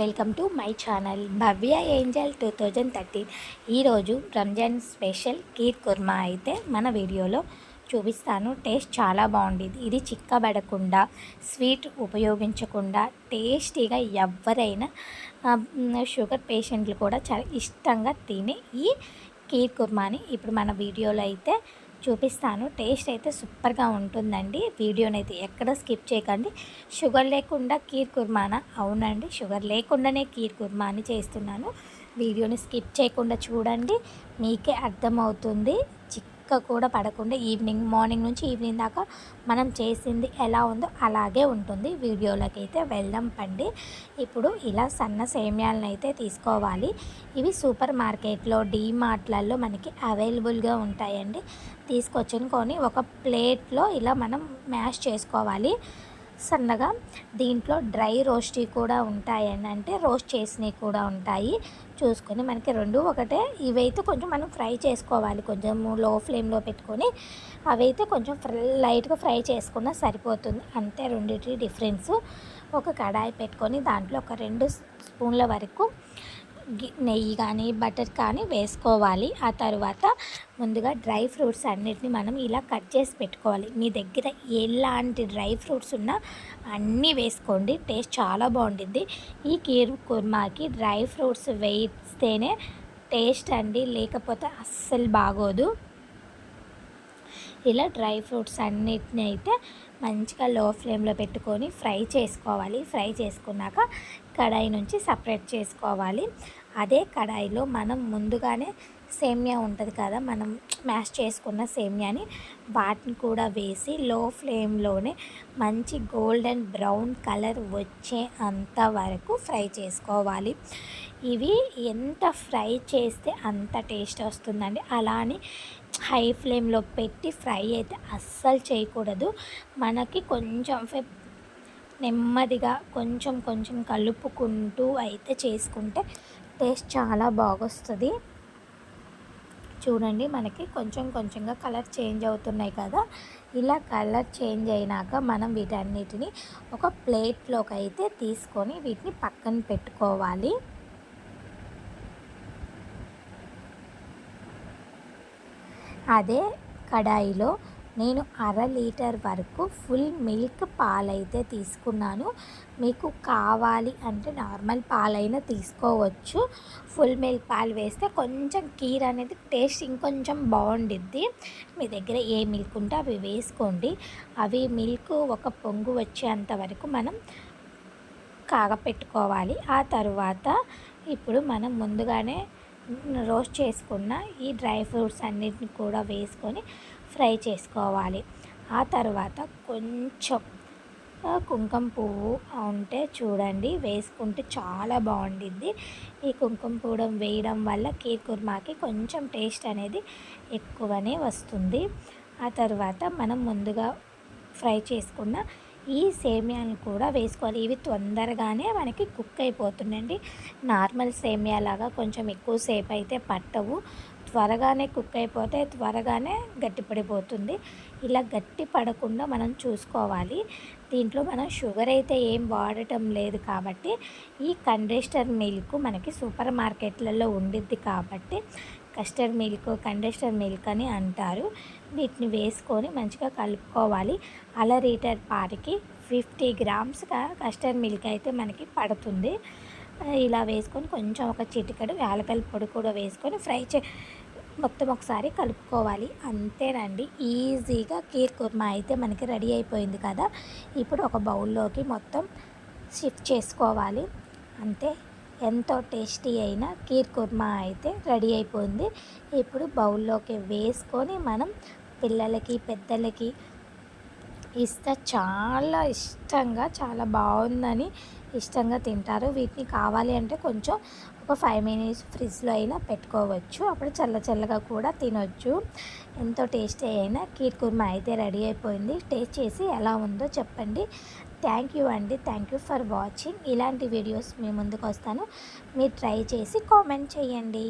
Welcome to my channel Bhavya Angel two thousand thirteen. ఈరోజు Ramzan special kheer kurma అయితే మన వీడియోలో చూపిస్తాను. టేస్ట్ చాలా బాగుండేది. ఇది చిక్కబడకుండా స్వీట్ ఉపయోగించకుండా టేస్టీగా ఎవరైనా షుగర్ పేషెంట్లు కూడా చాలా ఇష్టంగా తినే ఈ కీర్ కుర్మాని ఇప్పుడు మన వీడియోలో అయితే చూపిస్తాను. టేస్ట్ అయితే సూపర్గా ఉంటుందండి. వీడియోని అయితే ఎక్కడ స్కిప్ చేయకండి. షుగర్ లేకుండా కీర్ కుర్మానా? అవునండి షుగర్ లేకుండానే కీర్ కుర్మాని చేస్తున్నాను. వీడియోని స్కిప్ చేయకుండా చూడండి. మీకే అర్థమవుతుంది. చిక్క కూడా పడకుండా ఈవినింగ్ మార్నింగ్ నుంచి ఈవినింగ్ దాకా మనం చేసింది ఎలా ఉందో అలాగే ఉంటుంది. వీడియోలకైతే వెళ్దాం పండి. ఇప్పుడు ఇలా సన్న సేమ్యాలను అయితే తీసుకోవాలి. ఇవి సూపర్ మార్కెట్లో డీమార్ట్లలో మనకి అవైలబుల్గా ఉంటాయండి. తీసుకొచ్చుకొని కొని ఒక ప్లేట్లో ఇలా మనం మ్యాష్ చేసుకోవాలి. సన్నగా దీంట్లో డ్రై రోస్టీ కూడా ఉంటాయని అంటే రోస్ట్ చేసినవి కూడా ఉంటాయి. చూసుకొని మనకి రెండు ఒకటే ఇవైతే కొంచెం మనం ఫ్రై చేసుకోవాలి. కొంచెం లో ఫ్లేమ్లో పెట్టుకొని అవైతే కొంచెం లైట్గా ఫ్రై చేసుకున్నా సరిపోతుంది. అంతే రెండింటి డిఫరెన్స్. ఒక కడాయి పెట్టుకొని దాంట్లో ఒక రెండు స్పూన్ల వరకు నెయ్యి కానీ బటర్ కానీ వేసుకోవాలి. ఆ తర్వాత ముందుగా డ్రై ఫ్రూట్స్ అన్నిటిని మనం ఇలా కట్ చేసి పెట్టుకోవాలి. మీ దగ్గర ఎలాంటి డ్రై ఫ్రూట్స్ ఉన్నా అన్నీ వేసుకోండి. టేస్ట్ చాలా బాగుంటుంది. ఈ కీర్ కుర్మాకి డ్రై ఫ్రూట్స్ వేస్తేనే టేస్ట్ అండి. లేకపోతే అస్సలు బాగోదు. ఇలా డ్రై ఫ్రూట్స్ అన్నిటిని అయితే మంచిగా లో ఫ్లేమ్లో పెట్టుకొని ఫ్రై చేసుకోవాలి. ఫ్రై చేసుకున్నాక కడాయి నుంచి సపరేట్ చేసుకోవాలి. అదే కడాయిలో మనం ముందుగానే సేమ్యా ఉంటుంది కదా మనం మ్యాష్ చేసుకున్న సేమ్యాని వాటిని కూడా వేసి లో ఫ్లేమ్లోనే మంచి గోల్డెన్ బ్రౌన్ కలర్ వచ్చే అంత వరకు ఫ్రై చేసుకోవాలి. ఇవి ఎంత ఫ్రై చేస్తే అంత టేస్ట్ వస్తుందండి. అలానే హై ఫ్లేమ్లో పెట్టి ఫ్రై అయితే అస్సలు చేయకూడదు. మనకి కొంచెం నెమ్మదిగా కొంచెం కొంచెం కలుపుకుంటూ అయితే చేసుకుంటే టేస్ట్ చాలా బాగొస్తుంది. చూడండి మనకి కొంచెం కొంచెంగా కలర్ చేంజ్ అవుతున్నాయి కదా. ఇలా కలర్ చేంజ్ అయినాక మనం వీటన్నిటిని ఒక ప్లేట్లోకి అయితే తీసుకొని వీటిని పక్కన పెట్టుకోవాలి. అదే కడాయిలో నేను అర లీటర్ వరకు ఫుల్ మిల్క్ పాలైతే తీసుకున్నాను. మీకు కావాలి అంటే నార్మల్ పాలైనా తీసుకోవచ్చు. ఫుల్ మిల్క్ పాలు వేస్తే కొంచెం కీర్ అనేది టేస్ట్ ఇంకొంచెం బాగుండిద్ది. మీ దగ్గర ఏ మిల్క్ ఉంటే అవి వేసుకోండి. అవి మిల్క్ ఒక పొంగు వచ్చేంత వరకు మనం కాగపెట్టుకోవాలి. ఆ తర్వాత ఇప్పుడు మనం ముందుగానే రోస్ట్ చేసుకున్న ఈ డ్రై ఫ్రూట్స్ అన్నిటిని కూడా వేసుకొని ఫ్రై చేసుకోవాలి. ఆ తర్వాత కొంచెం కుంకుమ పువ్వు ఉంటే చూడండి వేసుకుంటే చాలా బాగుండిద్ది. ఈ కుంకుమ పువ్వు వేయడం వల్ల కీర్ కుర్మాకి కొంచెం టేస్ట్ అనేది ఎక్కువనే వస్తుంది. ఆ తర్వాత మనం ముందుగా ఫ్రై చేసుకున్న ఈ సేమియాలను కూడా వేసుకోవాలి. ఇవి తొందరగానే మనకి కుక్ అయిపోతుందండి. నార్మల్ సేమియా లాగా కొంచెం ఎక్కువ సేపు అయితే పట్టవు. త్వరగానే కుక్ అయిపోతే త్వరగానే గట్టిపడిపోతుంది. ఇలా గట్టి పడకుండా మనం చూసుకోవాలి. దీంట్లో మనం షుగర్ అయితే ఏం వాడటం లేదు కాబట్టి ఈ కండెస్టర్ మిల్క్ మనకి సూపర్ మార్కెట్లలో ఉండిద్ది కాబట్టి కస్టర్డ్ మిల్క్ కండెస్టర్ మిల్క్ అని అంటారు. వీటిని వేసుకొని మంచిగా కలుపుకోవాలి. అల లీటర్ పారికి ఫిఫ్టీ గ్రామ్స్ కస్టర్డ్ మిల్క్ అయితే మనకి పడుతుంది. ఇలా వేసుకొని కొంచెం ఒక చిటికెడు యాలకల పొడి కూడా వేసుకొని ఫ్రై చే మొత్తం ఒకసారి కలుపుకోవాలి. అంతేనండి. ఈజీగా కీర్ కుర్మా అయితే మనకి రెడీ అయిపోయింది కదా. ఇప్పుడు ఒక బౌల్లోకి మొత్తం షిఫ్ట్ చేసుకోవాలి. అంతే. ఎంతో టేస్టీ అయిన కీర్ కుర్మా అయితే రెడీ అయిపోయింది. ఇప్పుడు బౌల్లోకి వేసుకొని మనం పిల్లలకి పెద్దలకి ఇస్తా. చాలా ఇష్టంగా చాలా బాగుందని ఇష్టంగా తింటారు. వీటిని కావాలి అంటే కొంచెం ఒక ఫైవ్ మినిట్స్ ఫ్రిడ్జ్లో అయినా పెట్టుకోవచ్చు. అప్పుడు చల్ల చల్లగా కూడా తినొచ్చు. ఎంతో టేస్టీ అయినా కీర్ కుర్మా అయితే రెడీ అయిపోయింది. టేస్ట్ చేసి ఎలా ఉందో చెప్పండి. థ్యాంక్ యూ అండి. Thank you for watching. ఇలాంటి వీడియోస్ మీ ముందుకు వస్తాను. మీరు ట్రై చేసి కామెంట్ చేయండి.